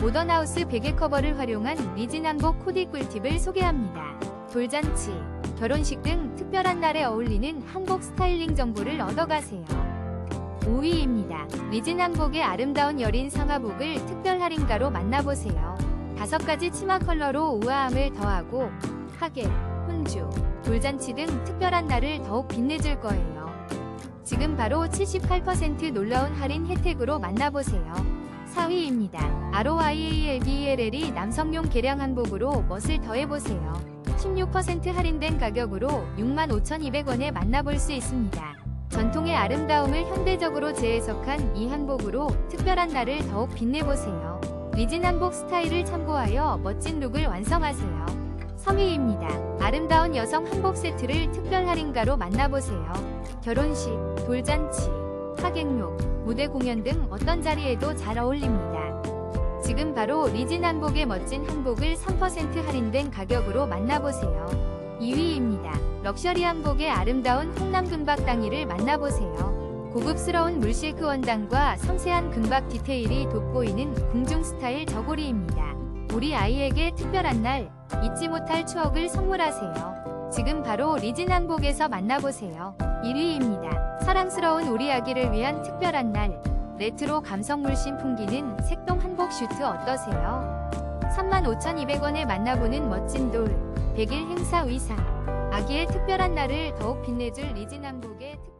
모던하우스 베개 커버를 활용한 리진한복 코디 꿀팁을 소개합니다. 돌잔치, 결혼식 등 특별한 날에 어울리는 한복 스타일링 정보를 얻어가세요. 5위입니다. 리진한복의 아름다운 여린 상하복을 특별 할인가로 만나보세요. 다섯 가지 치마 컬러로 우아함을 더하고 하계, 혼주, 돌잔치 등 특별한 날을 더욱 빛내줄 거예요. 지금 바로 78% 놀라운 할인 혜택으로 만나보세요. 4위입니다. ROYALBELL이 남성용 개량 한복으로 멋을 더해보세요. 16% 할인된 가격으로 65,200원에 만나볼 수 있습니다. 전통의 아름다움을 현대적으로 재해석한 이 한복으로 특별한 날을 더욱 빛내보세요. 리진 한복 스타일을 참고하여 멋진 룩을 완성하세요. 3위입니다. 아름다운 여성 한복 세트를 특별 할인가로 만나보세요. 결혼식, 돌잔치, 하객록, 무대 공연 등 어떤 자리에도 잘 어울립니다. 지금 바로 리진 한복의 멋진 한복을 3% 할인된 가격으로 만나보세요. 2위입니다. 럭셔리 한복의 아름다운 홍남 금박 당이를 만나보세요. 고급스러운 물실크 원단과 섬세한 금박 디테일이 돋보이는 궁중 스타일 저고리입니다. 우리 아이에게 특별한 날 잊지 못할 추억을 선물하세요. 지금 바로 리진 한복에서 만나보세요. 1위입니다. 사랑스러운 우리 아기를 위한 특별한 날 레트로 감성 물씬 풍기는 색동 한복 슈트 어떠세요? 35,200원에 만나보는 멋진 돌 100일 행사 의상 아기의 특별한 날을 더욱 빛내줄 리진 한복의 특